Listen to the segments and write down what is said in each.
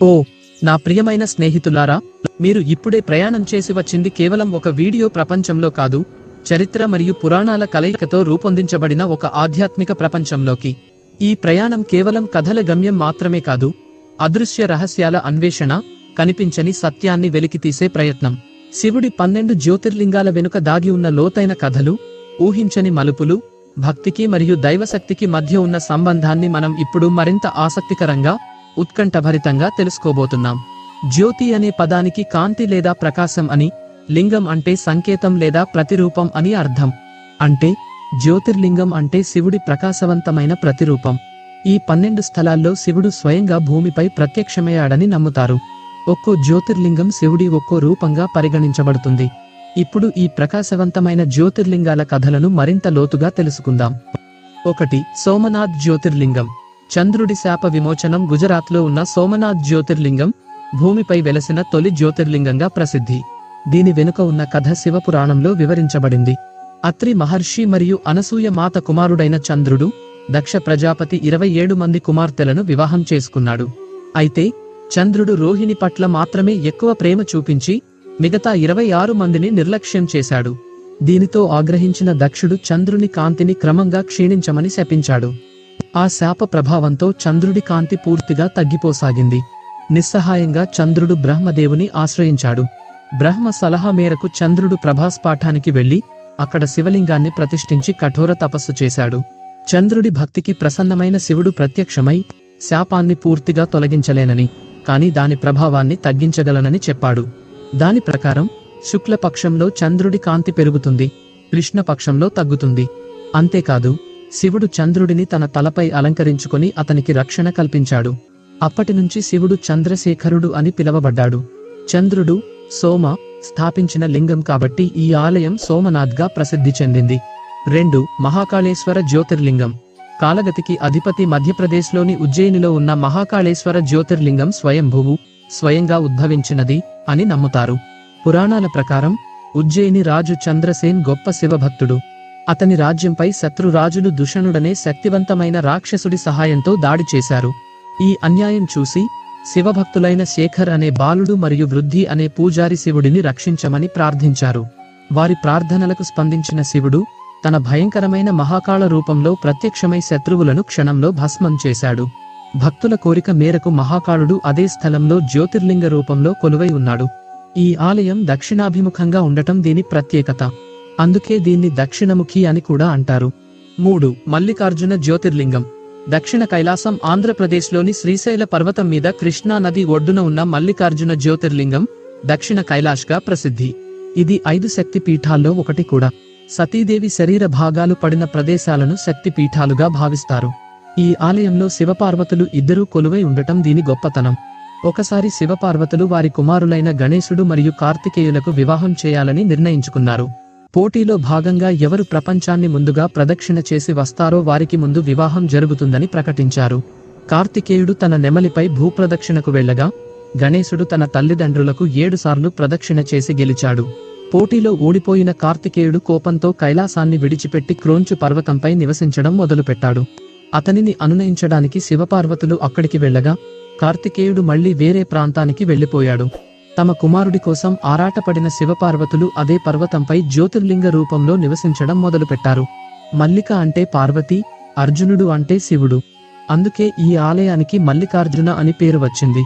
ఓ నా ప్రియమైన స్నేహితులారా మీరు ఇప్పుడే ప్రయాణం చేసి వచ్చింది కేవలం ఒక వీడియో ప్రపంచంలో కాదు చరిత్ర మరియు పురాణాల కలయికతో రూపొందించబడిన ఒక ఆధ్యాత్మిక ప్రపంచంలోకి. ఈ ప్రయాణం కేవలం కథల గమ్యం మాత్రమే కాదు అదృశ్య రహస్యాల అన్వేషణ కనిపించని సత్యాన్ని వెలికితీసే ప్రయత్నం. శివుడి పన్నెండు జ్యోతిర్లింగాల వెనుక దాగి ఉన్న లోతైన కథలు ఊహించని మలుపులు భక్తికి మరియు దైవశక్తికి మధ్య ఉన్న సంబంధాన్ని మనం ఇప్పుడు మరింత ఆసక్తికరంగా ఉత్కంఠభరితంగా తెలుసుకోబోతున్నాం. జ్యోతి అనే పదానికి కాంతి లేదా ప్రకాశం అని లింగం అంటే సంకేతం లేదా ప్రతిరూపం అని అర్థం. అంటే జ్యోతిర్లింగం అంటే శివుడి ప్రకాశవంతమైన ప్రతిరూపం. ఈ పన్నెండు స్థలాల్లో శివుడు స్వయంగా భూమిపై ప్రత్యక్షమయ్యాడని నమ్ముతారు. ఒక్కో జ్యోతిర్లింగం శివుడి ఒక్కో రూపంగా పరిగణించబడుతుంది. ఇప్పుడు ఈ ప్రకాశవంతమైన జ్యోతిర్లింగాల కథలను మరింత లోతుగా తెలుసుకుందాం. ఒకటి సోమనాథ్ జ్యోతిర్లింగం. చంద్రుడి శాప విమోచనం గుజరాత్లో ఉన్న సోమనాథ్ జ్యోతిర్లింగం భూమిపై వెలసిన తొలి జ్యోతిర్లింగంగా ప్రసిద్ధి. దీని వెనుక ఉన్న కథ శివపురాణంలో వివరించబడింది. అత్రి మహర్షి మరియు అనసూయ మాత కుమారుడైన చంద్రుడు దక్ష ప్రజాపతి ఇరవై ఏడు మంది కుమార్తెలను వివాహం చేసుకున్నాడు. అయితే చంద్రుడు రోహిణి పట్ల మాత్రమే ఎక్కువ ప్రేమ చూపించి మిగతా ఇరవై ఆరు మందిని నిర్లక్ష్యం చేశాడు. దీనితో ఆగ్రహించిన దక్షుడు చంద్రుని కాంతిని క్రమంగా క్షీణించమని శపించాడు. ఆ శాప ప్రభావంతో చంద్రుడి కాంతి పూర్తిగా తగ్గిపోసాగింది. నిస్సహాయంగా చంద్రుడు బ్రహ్మదేవుని ఆశ్రయించాడు. బ్రహ్మ సలహా మేరకు చంద్రుడు ప్రభాస్ పాఠానికి వెళ్ళి అక్కడ శివలింగాన్ని ప్రతిష్ఠించి కఠోర తపస్సు చేశాడు. చంద్రుడి భక్తికి ప్రసన్నమైన శివుడు ప్రత్యక్షమై శాపాన్ని పూర్తిగా తొలగించలేనని కాని దాని ప్రభావాన్ని తగ్గించగలనని చెప్పాడు. దాని ప్రకారం శుక్లపక్షంలో చంద్రుడి కాంతి పెరుగుతుంది కృష్ణపక్షంలో తగ్గుతుంది. అంతేకాదు శివుడు చంద్రుడిని తన తలపై అలంకరించుకొని అతనికి రక్షణ కల్పించాడు. అప్పటినుంచి శివుడు చంద్రశేఖరుడు అని పిలవబడ్డాడు. చంద్రుడు సోమ స్థాపించిన లింగం కాబట్టి ఈ ఆలయం సోమనాథ్గా ప్రసిద్ధి చెందింది. రెండు మహాకాళేశ్వర జ్యోతిర్లింగం. కాలగతికి అధిపతి మధ్యప్రదేశ్లోని ఉజ్జయినిలో ఉన్న మహాకాళేశ్వర జ్యోతిర్లింగం స్వయంభువు స్వయంగా ఉద్భవించినది అని నమ్ముతారు. పురాణాల ప్రకారం ఉజ్జయిని రాజు చంద్రసేన్ గొప్ప శివభక్తుడు. అతని రాజ్యంపై శత్రురాజులు దుషణుడనే శక్తివంతమైన రాక్షసుడి సహాయంతో దాడి చేశారు. ఈ అన్యాయం చూసి శివభక్తులైన శేఖర్ అనే బాలుడు మరియు వృద్ధి అనే పూజారి శివుడిని రక్షించమని ప్రార్థించారు. వారి ప్రార్థనలకు స్పందించిన శివుడు తన భయంకరమైన మహాకాళ రూపంలో ప్రత్యక్షమై శత్రువులను క్షణంలో భస్మం చేశాడు. భక్తుల కోరిక మేరకు మహాకాళుడు అదే స్థలంలో జ్యోతిర్లింగ రూపంలో కొలువై ఉన్నాడు. ఈ ఆలయం దక్షిణాభిముఖంగా ఉండటం దీని ప్రత్యేకత. అందుకే దీన్ని దక్షిణముఖి అని కూడా అంటారు. మూడు. మల్లికార్జున జ్యోతిర్లింగం. దక్షిణ కైలాసం ఆంధ్రప్రదేశ్లోని శ్రీశైల పర్వతం మీద కృష్ణా నది ఒడ్డున ఉన్న మల్లికార్జున జ్యోతిర్లింగం దక్షిణ కైలాష్గా ప్రసిద్ధి. ఇది ఐదు శక్తి పీఠాల్లో ఒకటి కూడా. సతీదేవి శరీర భాగాలు పడిన ప్రదేశాలను శక్తి పీఠాలుగా భావిస్తారు. ఈ ఆలయంలో శివపార్వతులు ఇద్దరూ కొలువై ఉండటం దీని గొప్పతనం. ఒకసారి శివపార్వతులు వారి కుమారులైన గణేశుడు మరియు కార్తికేయులకు వివాహం చేయాలని నిర్ణయించుకున్నారు. పోటీలో భాగంగా ఎవరు ప్రపంచాన్ని ముందుగా ప్రదక్షిణ చేసి వస్తారో వారికి ముందు వివాహం జరుగుతుందని ప్రకటించారు. కార్తికేయుడు తన నెమలిపై భూప్రదక్షిణకు వెళ్ళగా గణేశుడు తన తల్లిదండ్రులకు ఏడుసార్లు ప్రదక్షిణ చేసి గెలిచాడు. పోటీలో ఓడిపోయిన కార్తికేయుడు కోపంతో కైలాసాన్ని విడిచిపెట్టి క్రోంచు పర్వతంపై నివసించడం మొదలుపెట్టాడు. అతనిని అనునయించడానికి శివపార్వతులు అక్కడికి వెళ్ళగా కార్తికేయుడు మళ్ళీ వేరే ప్రాంతానికి వెళ్ళిపోయాడు తమ కుమారుడి కోసం ఆరాటపడిన శివపార్వతులు అదే పర్వతంపై జ్యోతిర్లింగ రూపంలో నివసించడం మొదలుపెట్టారు. మల్లిక అంటే పార్వతి అర్జునుడు అంటే శివుడు. అందుకే ఈ ఆలయానికి మల్లికార్జున అని పేరు వచ్చింది.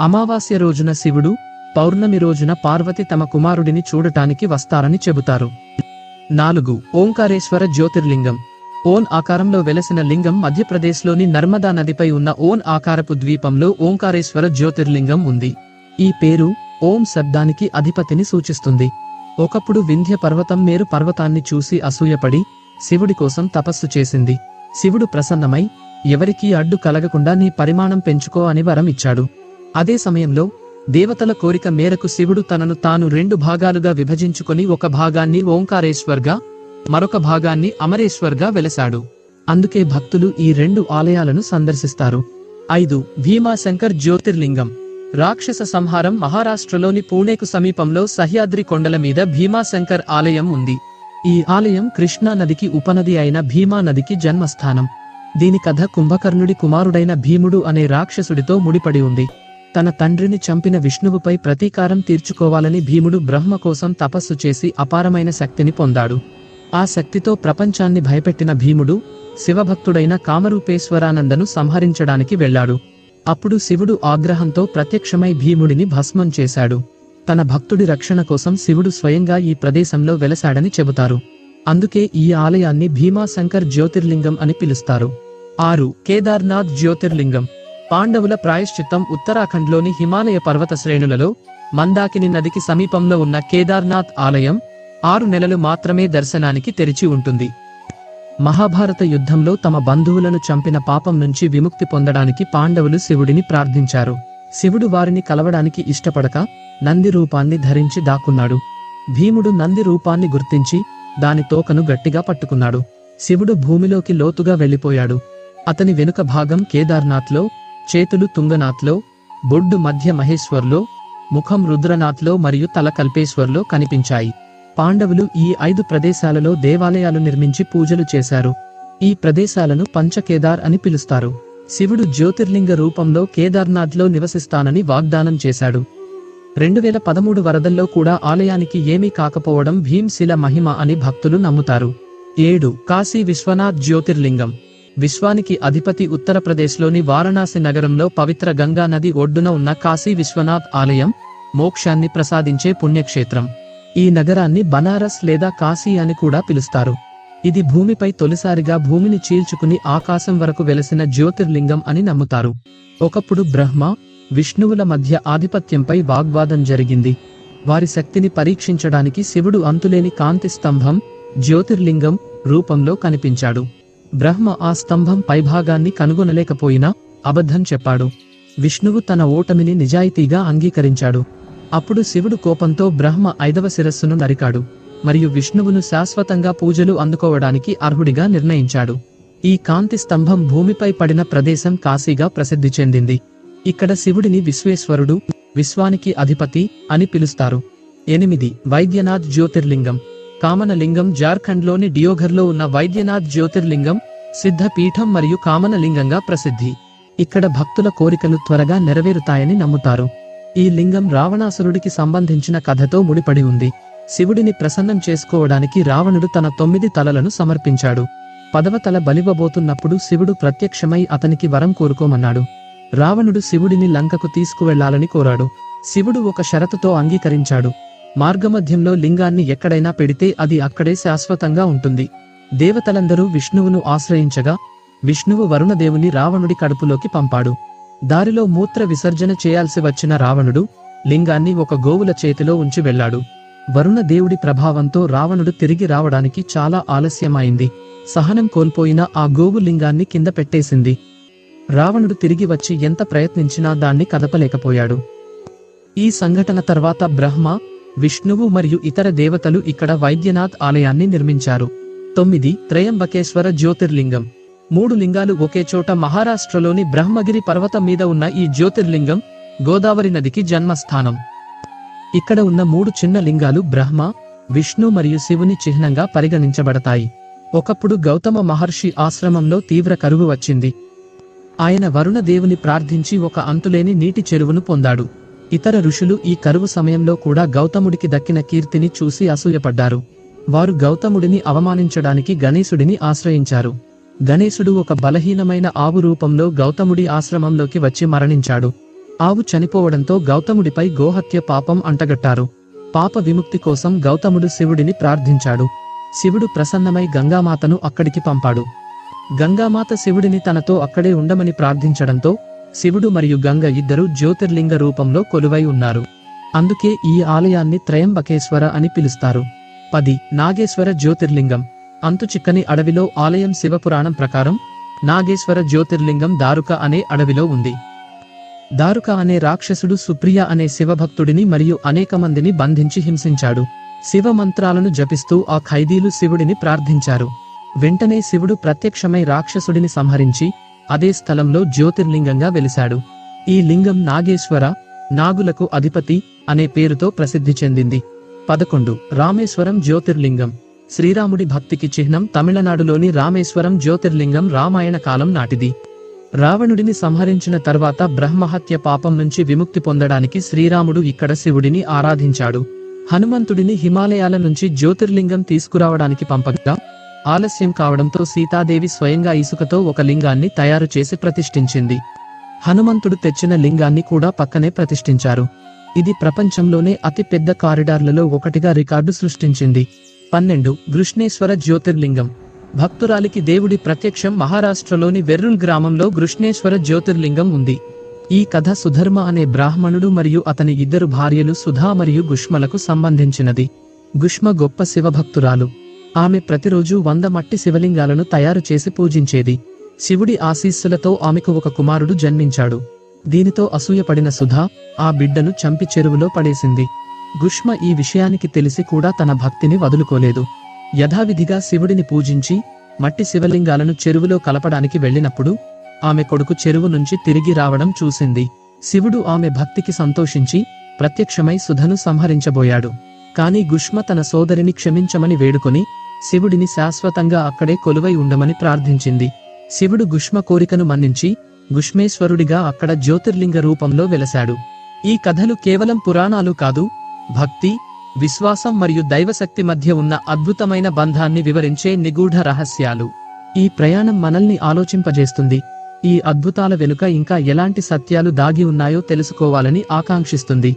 అమావాస్య రోజున శివుడు పౌర్ణమి రోజున పార్వతి తమ కుమారుడిని చూడటానికి వస్తారని చెబుతారు. నాలుగు ఓంకారేశ్వర జ్యోతిర్లింగం. ఓన్ ఆకారంలో వెలసిన లింగం మధ్యప్రదేశ్లోని నర్మదా నదిపై ఉన్న ఓన్ ఆకారపు ద్వీపంలో ఓంకారేశ్వర జ్యోతిర్లింగం ఉంది. ఈ పేరు ఓం శబ్దానికి అధిపతిని సూచిస్తుంది. ఒకప్పుడు వింధ్య పర్వతం మేరు పర్వతాన్ని చూసి అసూయపడి శివుడి కోసం తపస్సు చేసింది. శివుడు ప్రసన్నమై ఎవరికీ అడ్డు కలగకుండా నీ పరిమాణం పెంచుకో అని వరం ఇచ్చాడు. అదే సమయంలో దేవతల కోరిక మేరకు శివుడు తనను తాను రెండు భాగాలుగా విభజించుకొని ఒక భాగాన్ని ఓంకారేశ్వర్గా మరొక భాగాన్ని అమరేశ్వర్గా వెలసాడు అందుకే భక్తులు ఈ రెండు ఆలయాలను సందర్శిస్తారు. ఐదు. భీమాశంకర్ జ్యోతిర్లింగం. రాక్షస సంహారం మహారాష్ట్రలోని పూణేకు సమీపంలో సహ్యాద్రి కొండల మీద భీమాశంకర్ ఆలయం ఉంది. ఈ ఆలయం కృష్ణా నదికి ఉపనది అయిన భీమా నదికి జన్మస్థానం. దీని కథ కుంభకర్ణుడి కుమారుడైన భీముడు అనే రాక్షసుడితో ముడిపడి ఉంది. తన తండ్రిని చంపిన విష్ణువుపై ప్రతీకారం తీర్చుకోవాలని భీముడు బ్రహ్మ కోసం తపస్సు చేసి అపారమైన శక్తిని పొందాడు. ఆ శక్తితో ప్రపంచాన్ని భయపెట్టిన భీముడు శివభక్తుడైన కామరూపేశ్వరానందను సంహరించడానికి వెళ్ళాడు. అప్పుడు శివుడు ఆగ్రహంతో ప్రత్యక్షమై భీముడిని భస్మం చేశాడు. తన భక్తుడి రక్షణ కోసం శివుడు స్వయంగా ఈ ప్రదేశంలో వెలసాడని చెబుతారు. అందుకే ఈ ఆలయాన్ని భీమాశంకర్ జ్యోతిర్లింగం అని పిలుస్తారు. ఆరు. కేదార్నాథ్ జ్యోతిర్లింగం. పాండవుల ప్రాయశ్చిత్తం ఉత్తరాఖండ్లోని హిమాలయ పర్వత శ్రేణులలో మందాకిని నదికి సమీపంలో ఉన్న కేదార్నాథ్ ఆలయం ఆరు నెలలు మాత్రమే దర్శనానికి తెరిచి ఉంటుంది. మహాభారత యుద్ధంలో తమ బంధువులను చంపిన పాపం నుంచి విముక్తి పొందడానికి పాండవులు శివుడిని ప్రార్థించారు. శివుడు వారిని కలవడానికి ఇష్టపడక నంది రూపాన్ని ధరించి దాక్కున్నాడు. భీముడు నంది రూపాన్ని గుర్తించి దాని తోకను గట్టిగా పట్టుకున్నాడు. శివుడు భూమిలోకి లోతుగా వెళ్ళిపోయాడు. అతని వెనుక భాగం కేదార్నాథ్లో చేతులు తుంగనాథ్లో బొడ్డు మధ్య మహేశ్వర్లో ముఖం రుద్రనాథ్లో మరియు తల కల్పేశ్వర్లో కనిపించాయి. పాండవులు ఈ ఐదు ప్రదేశాలలో దేవాలయాలు నిర్మించి పూజలు చేశారు. ఈ ప్రదేశాలను పంచకేదార్ అని పిలుస్తారు. శివుడు జ్యోతిర్లింగ రూపంలో కేదార్నాథ్లో నివసిస్తానని వాగ్దానం చేశాడు. రెండు వేల పదమూడు వరదల్లో కూడా ఆలయానికి ఏమీ కాకపోవడం భీంశిల మహిమ అని భక్తులు నమ్ముతారు. ఏడు కాశీ విశ్వనాథ్ జ్యోతిర్లింగం. విశ్వానికి అధిపతి ఉత్తరప్రదేశ్లోని వారణాసి నగరంలో పవిత్ర గంగా నది ఒడ్డున ఉన్న కాశీ విశ్వనాథ్ ఆలయం మోక్షాన్ని ప్రసాదించే పుణ్యక్షేత్రం. ఈ నగరాన్ని బనారస్ లేదా కాశీ అని కూడా పిలుస్తారు. ఇది భూమిపై తొలిసారిగా భూమిని చీల్చుకుని ఆకాశం వరకు వెలసిన జ్యోతిర్లింగం అని నమ్ముతారు. ఒకప్పుడు బ్రహ్మ విష్ణువుల మధ్య ఆధిపత్యంపై వాగ్వాదం జరిగింది. వారి శక్తిని పరీక్షించడానికి శివుడు అంతులేని కాంతి స్తంభం జ్యోతిర్లింగం రూపంలో కనిపించాడు. బ్రహ్మ ఆ స్తంభం పైభాగాన్ని కనుగొనలేకపోయినా అబద్ధం చెప్పాడు. విష్ణువు తన ఓటమిని నిజాయితీగా అంగీకరించాడు. అప్పుడు శివుడు కోపంతో బ్రహ్మ ఐదవ శిరస్సును నరికాడు మరియు విష్ణువును శాశ్వతంగా పూజలు అందుకోవడానికి అర్హుడిగా నిర్ణయించాడు. ఈ కాంతి స్తంభం భూమిపై పడిన ప్రదేశం కాశీగా ప్రసిద్ధి చెందింది. ఇక్కడ శివుడిని విశ్వేశ్వరుడు విశ్వానికి అధిపతి అని పిలుస్తారు. ఎనిమిది. వైద్యనాథ్ జ్యోతిర్లింగం. కామనలింగం జార్ఖండ్లోని డియోఘర్లో ఉన్న వైద్యనాథ్ జ్యోతిర్లింగం సిద్ధపీఠం మరియు కామనలింగంగా ప్రసిద్ధి. ఇక్కడ భక్తుల కోరికలు త్వరగా నెరవేరుతాయని నమ్ముతారు. ఈ లింగం రావణాసురుడికి సంబంధించిన కథతో ముడిపడి ఉంది. శివుడిని ప్రసన్నం చేసుకోవడానికి రావణుడు తన తొమ్మిది తలలను సమర్పించాడు. పదవ తల బలివ్వబోతున్నప్పుడు శివుడు ప్రత్యక్షమై అతనికి వరం కోరుకోమన్నాడు. రావణుడు శివుడిని లంకకు తీసుకువెళ్ళాలని కోరాడు. శివుడు ఒక షరతుతో అంగీకరించాడు. మార్గమధ్యంలో లింగాన్ని ఎక్కడైనా పెడితే అది అక్కడే శాశ్వతంగా ఉంటుంది. దేవతలందరూ విష్ణువును ఆశ్రయించగా విష్ణువు వరుణదేవుని రావణుడి కడుపులోకి పంపాడు. దారిలో మూత్ర విసర్జన చేయాల్సి వచ్చిన రావణుడు లింగాన్ని ఒక గోవుల చేతిలో ఉంచి వెళ్ళాడు. వరుణ దేవుడి ప్రభావంతో రావణుడు తిరిగి రావడానికి చాలా ఆలస్యమైంది. సహనం కోల్పోయిన ఆ గోవు లింగాన్ని కింద పెట్టేసింది. రావణుడు తిరిగి వచ్చి ఎంత ప్రయత్నించినా దాన్ని కదపలేకపోయాడు. ఈ సంఘటన తర్వాత బ్రహ్మ విష్ణువు మరియు ఇతర దేవతలు ఇక్కడ వైద్యనాథ్ ఆలయాన్ని నిర్మించారు. తొమ్మిది త్రయంబకేశ్వర జ్యోతిర్లింగం. మూడు లింగాలు ఒకే చోట మహారాష్ట్రలోని బ్రహ్మగిరి పర్వతం మీద ఉన్న ఈ జ్యోతిర్లింగం గోదావరి నదికి జన్మస్థానం. ఇక్కడ ఉన్న మూడు చిన్న లింగాలు బ్రహ్మ విష్ణు మరియు శివుని చిహ్నంగా పరిగణించబడతాయి. ఒకప్పుడు గౌతమ మహర్షి ఆశ్రమంలో తీవ్ర కరువు వచ్చింది. ఆయన వరుణ దేవుని ప్రార్థించి ఒక అంతులేని నీటి చెరువును పొందాడు. ఇతర ఋషులు ఈ కరువు సమయంలో కూడా గౌతముడికి దక్కిన కీర్తిని చూసి అసూయపడ్డారు. వారు గౌతముడిని అవమానించడానికి గణేశుడిని ఆశ్రయించారు. గణేశుడు ఒక బలహీనమైన ఆవు రూపంలో గౌతముడి ఆశ్రమంలోకి వచ్చి మరణించాడు. ఆవు చనిపోవడంతో గౌతముడిపై గోహత్య పాపం అంటగట్టారు. పాప విముక్తి కోసం గౌతముడు శివుడిని ప్రార్థించాడు. శివుడు ప్రసన్నమై గంగామాతను అక్కడికి పంపాడు. గంగామాత శివుడిని తనతో అక్కడే ఉండమని ప్రార్థించడంతో శివుడు మరియు గంగ ఇద్దరు జ్యోతిర్లింగ రూపంలో కొలువై ఉన్నారు. అందుకే ఈ ఆలయాన్ని త్రయంబకేశ్వర అని పిలుస్తారు. పది. నాగేశ్వర జ్యోతిర్లింగం. అంతు చిక్కని అడవిలో ఆలయం శివపురాణం ప్రకారం నాగేశ్వర జ్యోతిర్లింగం దారుక అనే అడవిలో ఉంది. దారుక అనే రాక్షసుడు సుప్రియ అనే శివభక్తుడిని మరియు అనేక మందిని బంధించి హింసించాడు. శివ మంత్రాలను జపిస్తూ ఆ ఖైదీలు శివుడిని ప్రార్థించారు. వెంటనే శివుడు ప్రత్యక్షమై రాక్షసుడిని సంహరించి అదే స్థలంలో జ్యోతిర్లింగంగా వెలిశాడు. ఈ లింగం నాగేశ్వర నాగులకు అధిపతి అనే పేరుతో ప్రసిద్ధి చెందింది. పదకొండు. రామేశ్వరం జ్యోతిర్లింగం. శ్రీరాముడి భక్తికి చిహ్నం తమిళనాడులోని రామేశ్వరం జ్యోతిర్లింగం రామాయణ కాలం నాటిది. రావణుడిని సంహరించిన తర్వాత బ్రహ్మహత్య పాపం నుంచి విముక్తి పొందడానికి శ్రీరాముడు ఇక్కడ శివుడిని ఆరాధించాడు. హనుమంతుడిని హిమాలయాల నుంచి జ్యోతిర్లింగం తీసుకురావడానికి పంపగా ఆలస్యం కావడంతో సీతాదేవి స్వయంగా ఇసుకతో ఒక లింగాన్ని తయారు చేసి ప్రతిష్ఠించింది. హనుమంతుడు తెచ్చిన లింగాన్ని కూడా పక్కనే ప్రతిష్ఠించారు. ఇది ప్రపంచంలోనే అతిపెద్ద కారిడార్లలో ఒకటిగా రికార్డు సృష్టించింది. పన్నెండు గృష్ణేశ్వర జ్యోతిర్లింగం. భక్తురాలికి దేవుడి ప్రత్యక్షం మహారాష్ట్రలోని వెర్రుల్ గ్రామంలో గృష్ణేశ్వర జ్యోతిర్లింగం ఉంది. ఈ కథ సుధర్మ అనే బ్రాహ్మణుడు మరియు అతని ఇద్దరు భార్యలు సుధా మరియు గుష్మలకు సంబంధించినది. గుష్మ గొప్ప శివభక్తురాలు. ఆమె ప్రతిరోజు వంద మట్టి శివలింగాలను తయారు చేసి పూజించేది. శివుడి ఆశీస్సులతో ఆమెకు ఒక కుమారుడు జన్మించాడు. దీనితో అసూయపడిన సుధా ఆ బిడ్డను చంపి చెరువులో పడేసింది. గుష్మ ఈ విషయానికి తెలిసి కూడా తన భక్తిని వదులుకోలేదు. యథావిధిగా శివుడిని పూజించి మట్టి శివలింగాలను చెరువులో కలపడానికి వెళ్ళినప్పుడు ఆమె కొడుకు చెరువు నుంచి తిరిగి రావడం చూసింది. శివుడు ఆమె భక్తికి సంతోషించి ప్రత్యక్షమై సుధను సంహరించబోయాడు. కాని గుష్మ తన సోదరిని క్షమించమని వేడుకొని శివుడిని శాశ్వతంగా అక్కడే కొలువై ఉండమని ప్రార్థించింది. శివుడు గుష్మ కోరికను మన్నించి గుష్మేశ్వరుడిగా అక్కడ జ్యోతిర్లింగ రూపంలో వెలశాడు. ఈ కథలు కేవలం పురాణాలు కాదు భక్తి విశ్వాసం మరియు దైవశక్తి మధ్య ఉన్న అద్భుతమైన బంధాన్ని వివరించే నిగూఢ రహస్యాలు. ఈ ప్రయాణం మనల్ని ఆలోచింపజేస్తుంది. ఈ అద్భుతాల వెనుక ఇంకా ఎలాంటి సత్యాలు దాగి ఉన్నాయో తెలుసుకోవాలని ఆకాంక్షిస్తుంది.